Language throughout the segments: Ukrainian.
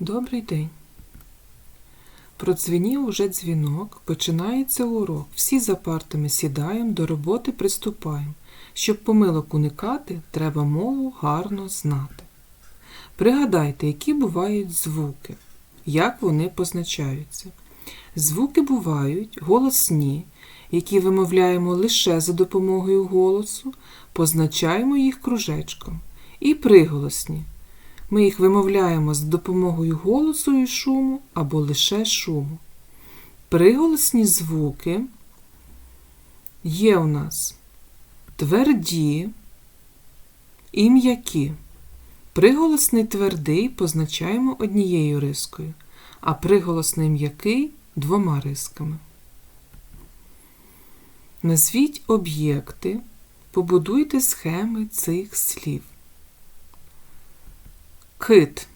Добрий день. Продзвенів уже дзвінок, починається урок. Всі за партами сідаємо, до роботи приступаємо. Щоб помилок уникати, треба мову гарно знати. Пригадайте, які бувають звуки, як вони позначаються. Звуки бувають голосні, які вимовляємо лише за допомогою голосу, позначаємо їх кружечком. І приголосні. Ми їх вимовляємо з допомогою голосу і шуму або лише шуму. Приголосні звуки є у нас тверді і м'які. Приголосний твердий позначаємо однією рискою, а приголосний м'який двома рисками. Назвіть об'єкти, побудуйте схеми цих слів. Кит.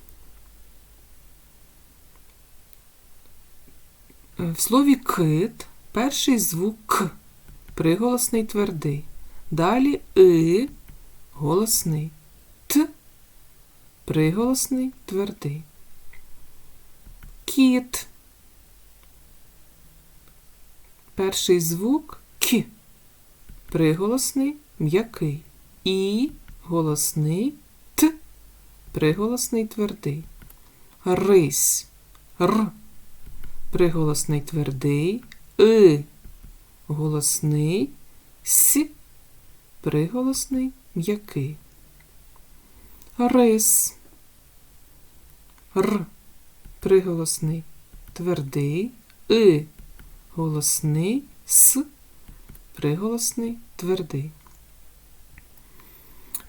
Е, В слові кит перший звук К, приголосний твердий. Далі И голосний. Т приголосний твердий. Кіт. Перший звук К. Приголосний м'який. І голосний приголосний твердий. Рись. Р. Приголосний твердий. И. Голосний. С. Приголосний м'який. Рис. Р. Приголосний твердий. И. Голосний. С. Приголосний твердий.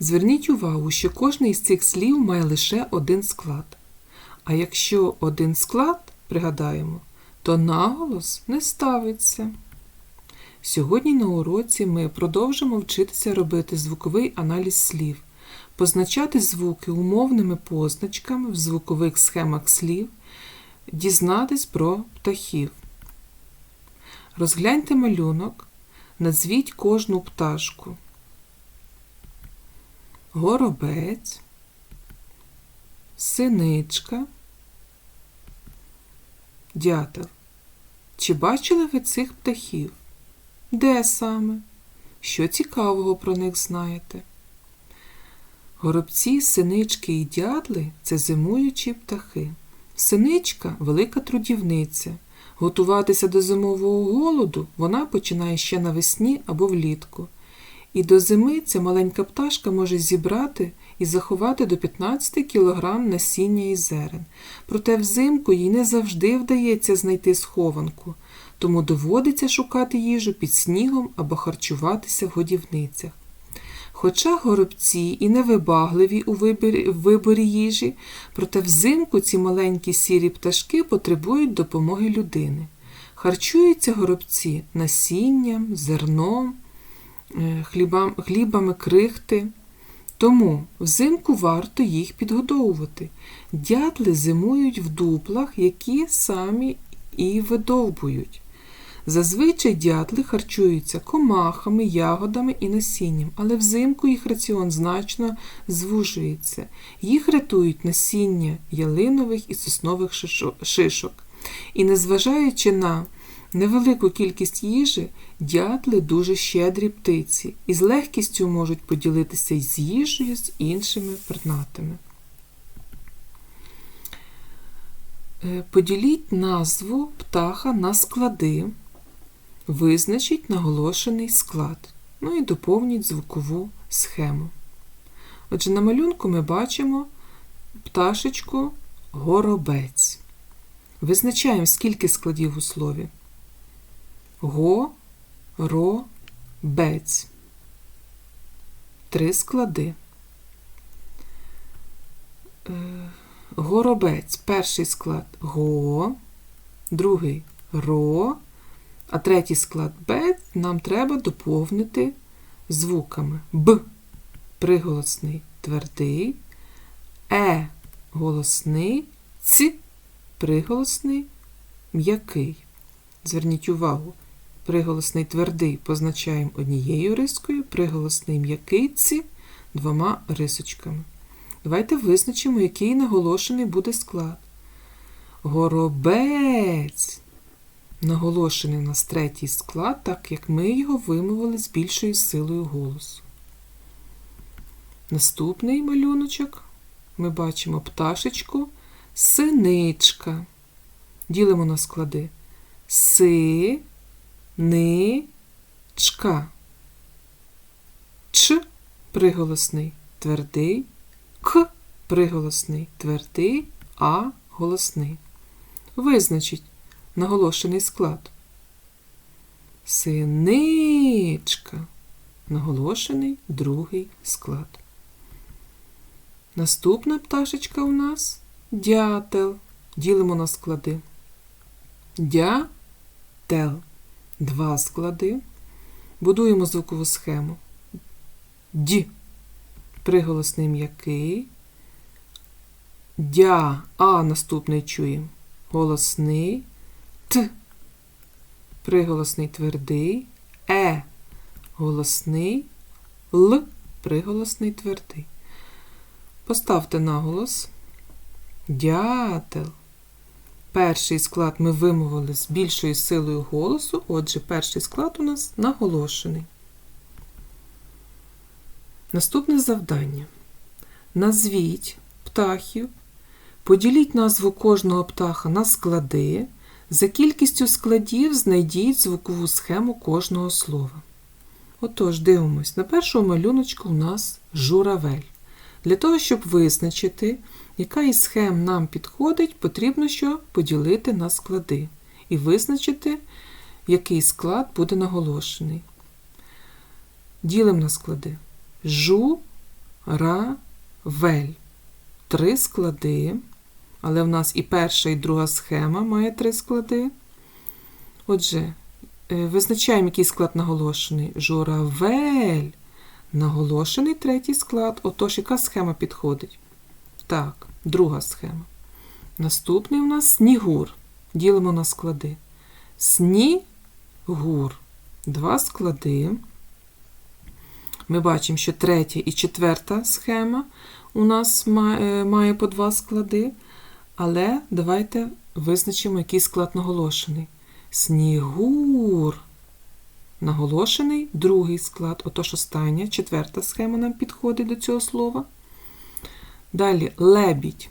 Зверніть увагу, що кожне із цих слів має лише один склад. А якщо один склад, пригадаємо, то наголос не ставиться. Сьогодні на уроці ми продовжимо вчитися робити звуковий аналіз слів, позначати звуки умовними позначками в звукових схемах слів, дізнатись про птахів. Розгляньте малюнок, назвіть кожну пташку горобець, синичка, дятел. Чи бачили ви цих птахів? Де саме? Що цікавого про них знаєте? Горобці, синички і дятли це зимуючі птахи. Синичка велика трудівниця. Готуватися до зимового голоду вона починає ще навесні або влітку. І до зими ця маленька пташка може зібрати і заховати до 15 кг насіння і зерен. Проте взимку їй не завжди вдається знайти схованку, тому доводиться шукати їжу під снігом або харчуватися в годівницях. Хоча горобці і невибагливі у виборі, виборі їжі, проте взимку ці маленькі сірі пташки потребують допомоги людини. Харчуються горобці насінням, зерном, хлібами крихти. Тому взимку варто їх підгодовувати. Дятли зимують в дуплах, які самі і видовбують. Зазвичай дятли харчуються комахами, ягодами і насінням, але взимку їх раціон значно звужується. Їх рятують насіння ялинових і соснових шишок. І незважаючи на невелику кількість їжі, дятли дуже щедрі птиці і з легкістю можуть поділитися з їжею з іншими пернатими. Е, Поділіть назву птаха на склади. Визначіть наголошений склад. Ну і доповніть звукову схему. Отже, на малюнку ми бачимо пташечку горобець. Визначаємо, скільки складів у слові. Го, ро, бець. Три склади. Е, Горобець. Перший склад го, другий ро, а третій склад Б нам треба доповнити звуками Б приголосний твердий, Е голосний, Ц приголосний м'який. Зверніть увагу, приголосний твердий позначаємо однією рискою, приголосний м'який Ц двома рисочками. Давайте визначимо, який наголошений буде склад. Горобець. Наголошений у нас третій склад, так як ми його вимовили з більшою силою голосу. Наступний малюночок ми бачимо пташечку, синичка. Ділимо на склади. Си, ни, чка. Ч приголосний, твердий, к приголосний, твердий, а голосний. Визначить наголошений склад. Синичка. Наголошений другий склад. Наступна пташечка у нас дятел. Ділимо на склади. Дятел. Два склади. Будуємо звукову схему. Д. Приголосний м'який. Дя. А наступний чуємо. Голосний. Т. Приголосний твердий. Е. Голосний. Л. Приголосний твердий. Поставте наголос. Дятел. Перший склад ми вимовили з більшою силою голосу, отже, перший склад у нас наголошений. Наступне завдання. Назвіть птахів, поділіть назву кожного птаха на склади. За кількістю складів знайдіть звукову схему кожного слова. Отож, дивимось, на першому малюночку у нас журавель. Для того, щоб визначити, яка із схем нам підходить, потрібно що поділити на склади і визначити, який склад буде наголошений. Ділимо на склади. Жу, ра, вель. Три склади. Але в нас і перша, і друга схема має три склади. Отже, е, визначаємо, який склад наголошений. Журавель. Наголошений третій склад. Отож, яка схема підходить? Так, друга схема. Наступний у нас снігур. Ділимо на склади. Снігур. Два склади. Ми бачимо, що третя і четверта схема у нас має, має по два склади. Але давайте визначимо, який склад наголошений. Снігур. Наголошений другий склад. Отож, остання, четверта схема нам підходить до цього слова. Далі лебідь.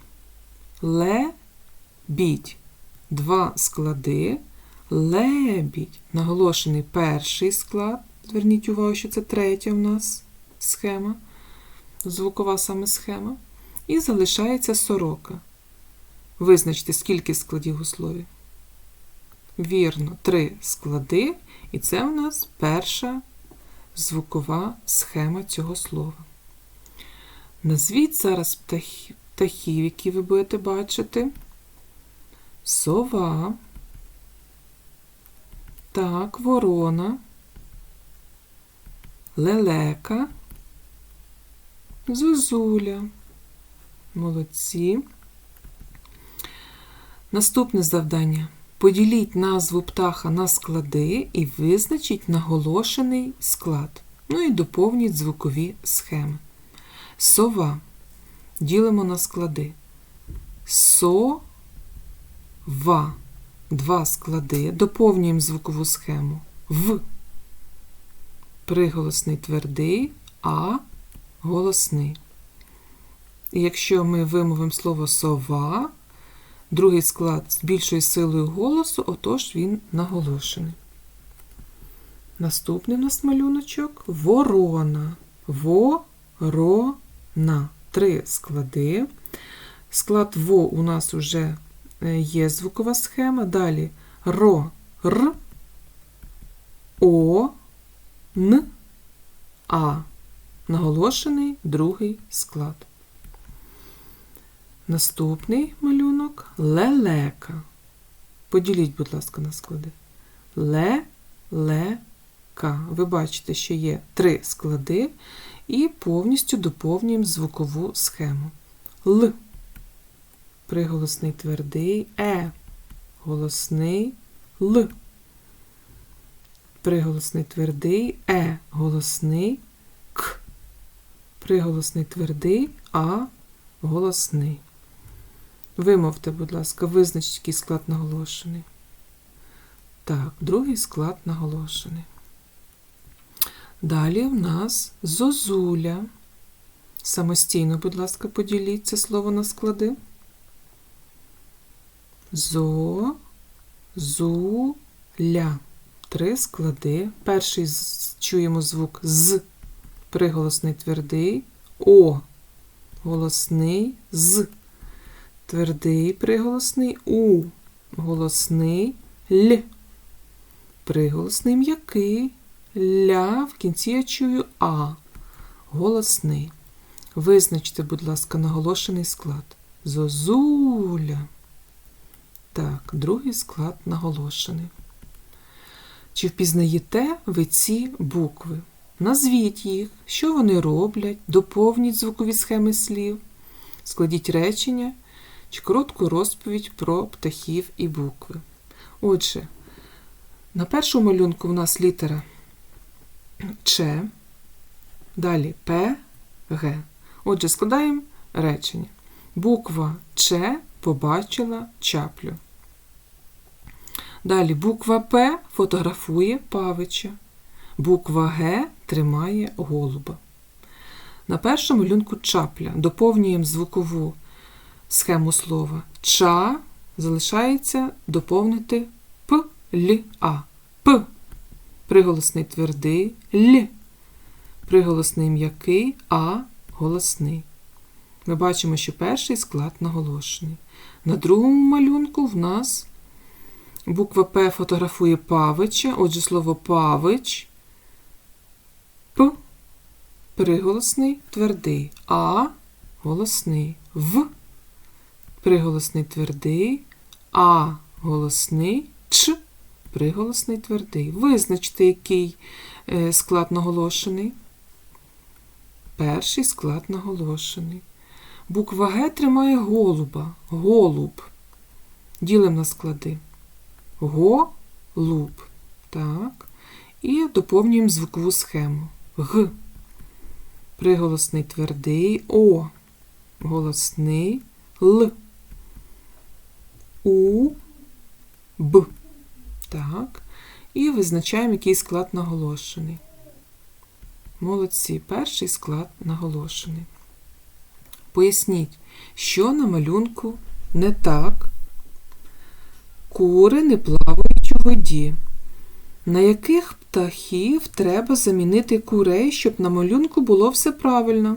Лебідь. Два склади. Лебідь. Наголошений перший склад. Зверніть увагу, що це третя в нас схема. Звукова саме схема. І залишається сорока. Визначте, скільки складів у слові. Вірно, три склади, і це у нас перша звукова схема цього слова. Назвіть зараз птахів, птахів, які ви будете бачити. Сова. Так, ворона, лелека, зозуля. Молодці. Наступне завдання. Поділіть назву птаха на склади і визначіть наголошений склад. Ну і доповніть звукові схеми. Сова. Ділимо на склади. Сова. Два склади. Доповнюємо звукову схему. В. Приголосний твердий, а голосний. І якщо ми вимовимо слово сова, Другий склад з більшою силою голосу, отож він наголошений. Наступний у нас малюночок ворона. Ворона. Три склади. Склад Во у нас вже е, є звукова схема. Далі ро, р, о, н, а. Наголошений другий склад. Наступний малюнок лелека. Поділіть, будь ласка, на склади. Ле-ле-ка. Ви бачите, що є три склади, і повністю доповнюємо звукову схему. Л. Приголосний твердий Е. Голосний Л. Приголосний твердий Е. Голосний К. Приголосний твердий А. Голосний. Вимовте, будь ласка, визначте, який склад наголошений. Так, другий склад наголошений. Далі в нас зозуля. Самостійно, будь ласка, поділіть це слово на склади. Зо, зу, ля. Три склади. Перший чуємо звук з, приголосний твердий, о, голосний з, твердий приголосний у, голосний л, приголосний м'який, ля, в кінці я чую а, голосний. Визначте, будь ласка, наголошений склад. Зозуля. Так, другий склад наголошений. Чи впізнаєте ви ці букви? Назвіть їх, що вони роблять, доповніть звукові схеми слів, складіть речення чи коротку розповідь про птахів і букви. Отже, на першому малюнку в нас літера Ч, далі П, Г. Отже, складаємо речення. Буква Ч побачила чаплю. Далі буква П фотографує павича. Буква Г тримає голуба. На першому малюнку чапля доповнюємо звукову схему слова. Ча залишається доповнити П, Л, А. П. Приголосний твердий Л. Приголосний м'який А голосний. Ми бачимо, що перший склад наголошений. На другому малюнку в нас буква П фотографує павича, отже, слово павич, П, приголосний твердий, А голосний, В, приголосний твердий, А голосний, Ч, приголосний твердий. Визначте, який е, склад наголошений. Перший склад наголошений. Буква Г тримає голуба. Голуб. Ділимо на склади. Голуб. Так. І доповнюємо звукову схему. Г. Приголосний твердий. О. Голосний. Л. У. Б. Так. І визначаємо, який склад наголошений. Молодці. Перший склад наголошений. Поясніть, що на малюнку не так. Кури не плавають у воді. На яких птахів треба замінити курей, щоб на малюнку було все правильно?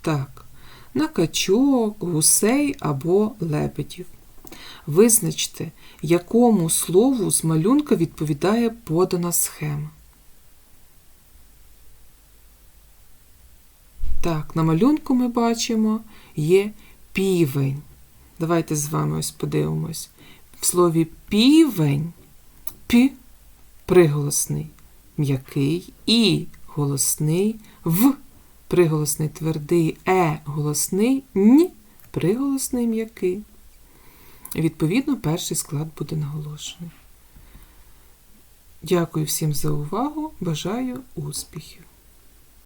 Так, на качок, гусей або лебедів. Визначте, якому слову з малюнка відповідає подана схема. Так, на малюнку ми бачимо є півень. Давайте з вами ось подивимось. В слові півень пі приголосний, м'який, і голосний, в приголосний твердий, е голосний, ні приголосний м'який. Відповідно, перший склад буде наголошений. Дякую всім за увагу. Бажаю успіхів!